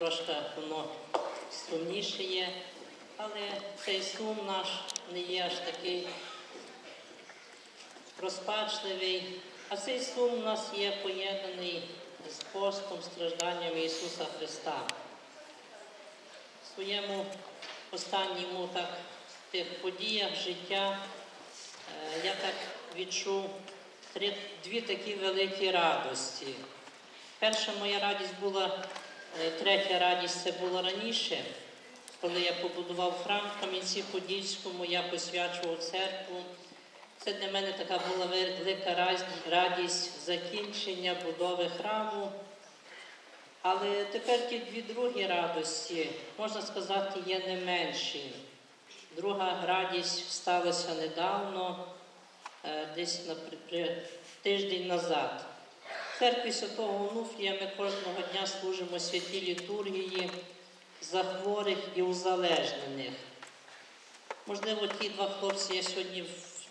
Трошки воно сумніше є, але цей сум наш не є аж такий розпачливий, а цей сум у нас є поєднаний з постом, стражданням Ісуса Христа. В своєму останньому так, тих подіях життя е, я так відчув три, дві такі великі радості. Перша моя радість була, третя радість це була раніше, коли я побудував храм в Кам'янці-Подільському, я посвячував церкву. Це для мене така була велика радість закінчення будови храму. Але тепер ті дві другі радості, можна сказати, є не менші. Друга радість сталася недавно, е, десь тиждень назад. Церкві Святого Онуфрія ми кожного дня служимо святі літургії за хворих і узалежнених. Можливо, ті два хлопці є сьогодні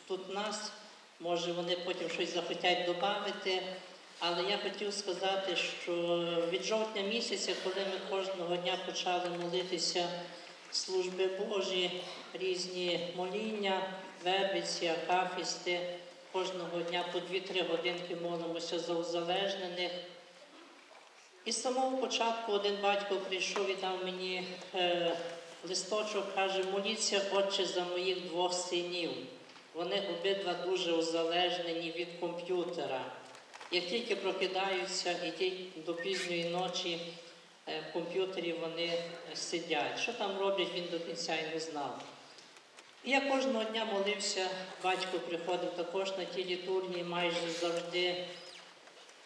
тут нас, може вони потім щось захотять додати. Але я хотів сказати, що від жовтня місяця, коли ми кожного дня почали молитися служби Божі, різні моління, вербиці, акафісти, кожного дня по 2-3 годинки молимося за узалежнених. І з самого початку один батько прийшов і дав мені е, листочок, каже, моліться, отче, за моїх двох синів. Вони обидва дуже узалежнені від комп'ютера. Як тільки прокидаються і тільки до пізньої ночі е, в комп'ютері вони е, сидять. Що там роблять, він до кінця і не знав. Я кожного дня молився, батько приходив також на ті літургії майже завжди.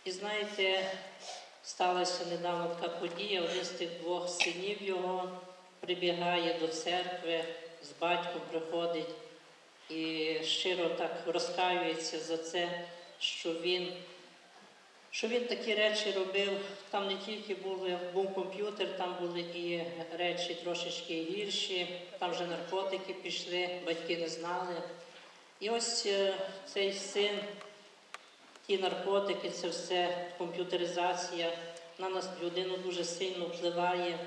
І знаєте, сталася недавно така подія, один з тих двох синів його прибігає до церкви, з батьком приходить і щиро так розкаюється за це, що він, що він такі речі робив. Там не тільки були, був комп'ютер, там були і речі трошечки гірші, там вже наркотики пішли, батьки не знали. І ось е, цей син ті наркотики, це все комп'ютеризація на нас людину дуже сильно впливає.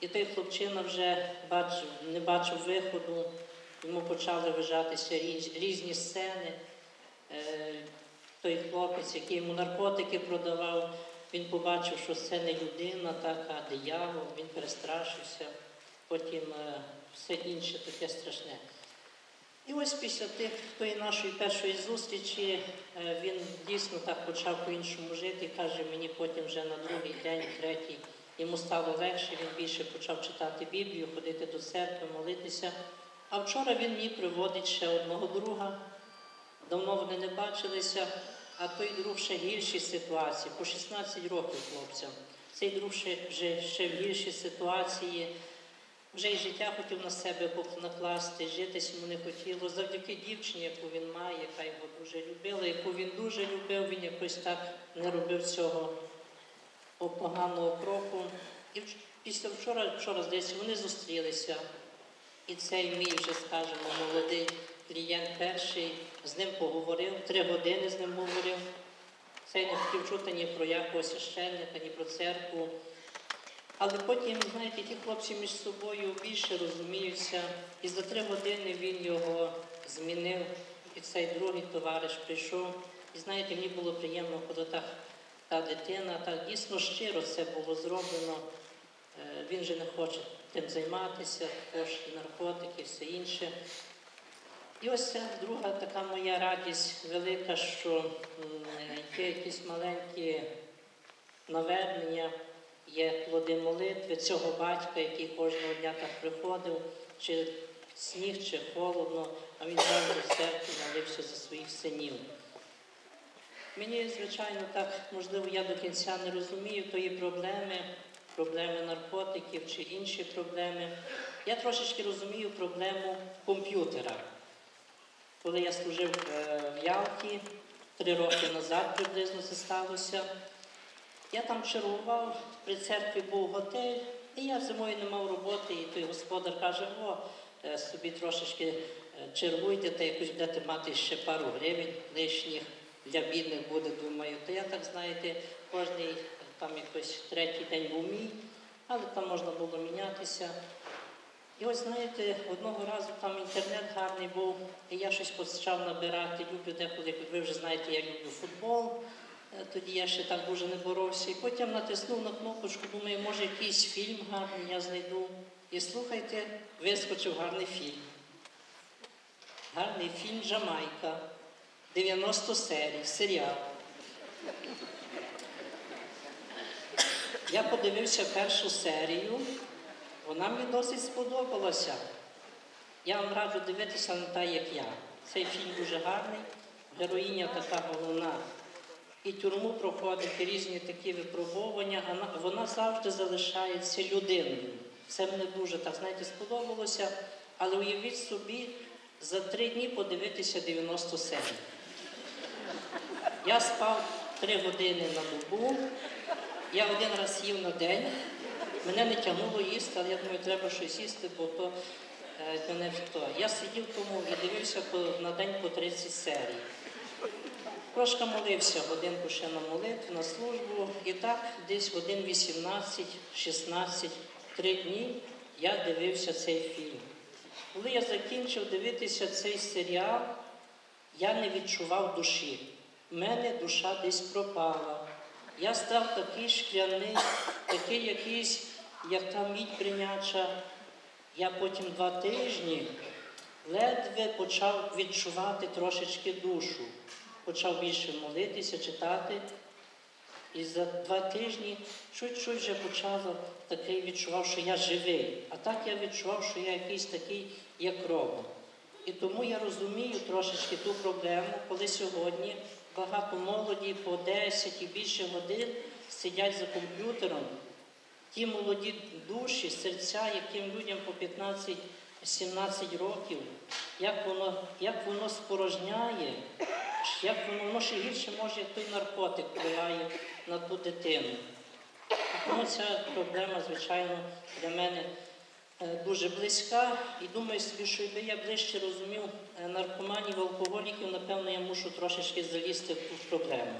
І той хлопчина вже бачив, не бачив виходу, йому почали вижатися різні сцени. Той хлопець, який йому наркотики продавав, він побачив, що це не людина, так, а диявол, він перестрашився, потім е, все інше таке страшне. І ось після тих, тої нашої першої зустрічі е, він дійсно так почав по-іншому жити. Каже, мені потім вже на другий день, третій, йому стало легше, він більше почав читати Біблію, ходити до церкви, молитися. А вчора він мені приводить ще одного друга. Давно вони не бачилися, а той друг ще в гіршій ситуації, по 16 років хлопцям. Цей друг ще, вже ще в гіршій ситуації. Вже і життя хотів на себе накласти, житись йому не хотіло. Завдяки дівчині, яку він має, яка його дуже любила, яку він дуже любив, він якось так не робив цього поганого кроку. І після вчора, вчора, здається, вони зустрілися. І цей мій вже, скажімо, молодий клієнт перший з ним поговорив, три години з ним говорив. Цей не хотів чути ні про якого священника, ні про церкву. Але потім, знаєте, ті хлопці між собою більше розуміються, і за три години він його змінив, і цей другий товариш прийшов. І знаєте, мені було приємно, коли так та дитина, так дійсно щиро це було зроблено. Е, Він же не хоче тим займатися, також і наркотики, і все інше. І ось ця друга така моя радість велика, що є якісь маленькі навернення, є плоди молитви цього батька, який кожного дня так приходив, чи сніг, чи холодно, а він завжди в церкві молився за своїх синів. Мені, звичайно, так, можливо, я до кінця не розумію тої проблеми, проблеми наркотиків чи інші проблеми. Я трошечки розумію проблему комп'ютера. Коли я служив е, в Ялті, три роки назад приблизно це сталося, я там чергував, при церкві був готель, і я зимою не мав роботи, і той господар каже, о, е, собі трошечки е, чергуйте та якось будете мати ще пару гривень лишніх для бідних буде, думаю. То я так, знаєте, кожний там якось третій день був мій, але там можна було мінятися. І ось знаєте, одного разу там інтернет гарний був, і я щось почав набирати. Люблю деколи, ви вже знаєте, я люблю футбол. Е, Тоді я ще так дуже не боровся. І потім натиснув на кнопочку, думаю, може якийсь фільм гарний я знайду. І слухайте, вискочив гарний фільм. Гарний фільм Жамайка. 90 серій, серіал. Я подивився першу серію, вона мені досить сподобалася. Я вам раджу дивитися не так, як я. Цей фільм дуже гарний, героїня така головна. І тюрму проходить різні такі випробування, а вона завжди залишається людиною. Це мені дуже так, знаєте, сподобалося. Але уявіть собі, за три дні подивитися 90 серій. Я спав три години на добу, я один раз їв на день. Мене не тягнуло їсти, але я думаю, треба щось їсти, бо то е, мене в то. Я сидів тому і дивився на день по 30 серій. Трошки молився годинку ще на молитву, на службу. І так десь годин 18, 16, три дні я дивився цей фільм. Коли я закінчив дивитися цей серіал, я не відчував душі. У мене душа десь пропала. Я став такий шкляний, такий якийсь, як та мідь бриняча. Я потім два тижні ледве почав відчувати трошечки душу. Почав більше молитися, читати. І за два тижні чуть-чуть вже почало такий відчував, що я живий. А так я відчував, що я якийсь такий, як робот. І тому я розумію трошечки ту проблему, коли сьогодні багато молоді по 10 і більше годин сидять за комп'ютером. Ті молоді душі, серця, яким людям по 15-17 років, як воно, як воно спорожняє, як воно, воно ще гірше може, як той наркотик впливає на ту дитину. Тому ця проблема, звичайно, для мене е, дуже близька. І думаю собі, що якби я ближче розумів е, наркоманів, алкоголіків, напевно, я мушу трошечки залізти в ту проблему.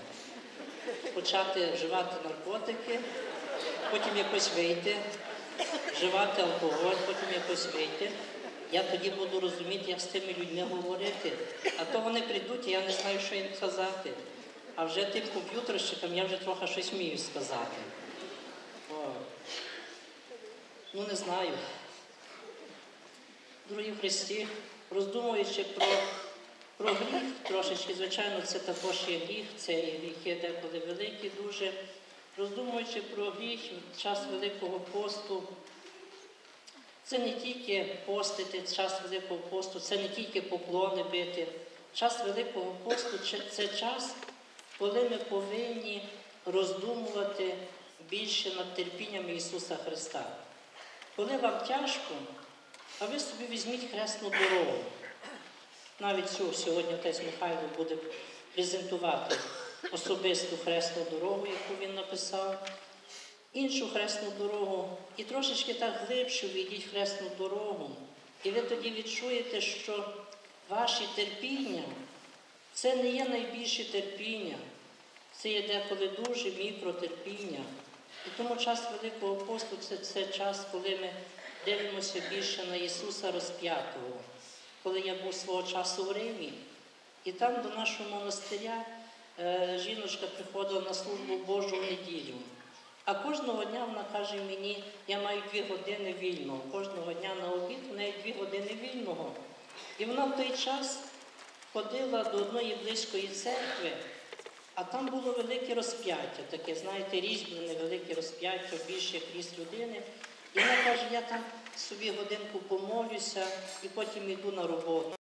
Почати вживати наркотики, потім якось вийти, вживати алкоголь, потім якось вийти. Я тоді буду розуміти, як з тими людьми говорити. А то вони прийдуть, і я не знаю, що їм сказати. А вже тим комп'ютерщикам я вже трохи щось вмію сказати. О. Ну, не знаю. Дорогі Христі, роздумуючи про, про гріх трошечки, звичайно, це також є гріх, це є гріхи деколи великі дуже. Роздумуючи про гріх в час Великого посту, це не тільки постити час Великого посту, це не тільки поклони бити. Час Великого посту це- час, коли ми повинні роздумувати більше над терпінням Ісуса Христа. Коли вам тяжко, а ви собі візьміть хресну дорогу. Навіть цю сьогодні отець Михайло буде презентувати особисту хресну дорогу, яку він написав, іншу хресну дорогу, і трошечки так глибше війдіть хресну дорогу. І ви тоді відчуєте, що ваші терпіння це не є найбільше терпіння, це є деколи дуже мікротерпіння. І тому час Великого посту це, це час, коли ми дивимося більше на Ісуса розп'ятого. Коли я був свого часу в Римі, і там до нашого монастиря жіночка приходила на службу Божу в неділю. А кожного дня вона каже мені, я маю дві години вільного. Кожного дня на обід в неї дві години вільного. І вона в той час ходила до одної близької церкви, а там було велике розп'яття, таке, знаєте, різьблене велике розп'яття, більше як ріст людини. І вона каже, я там собі годинку помолюся і потім йду на роботу.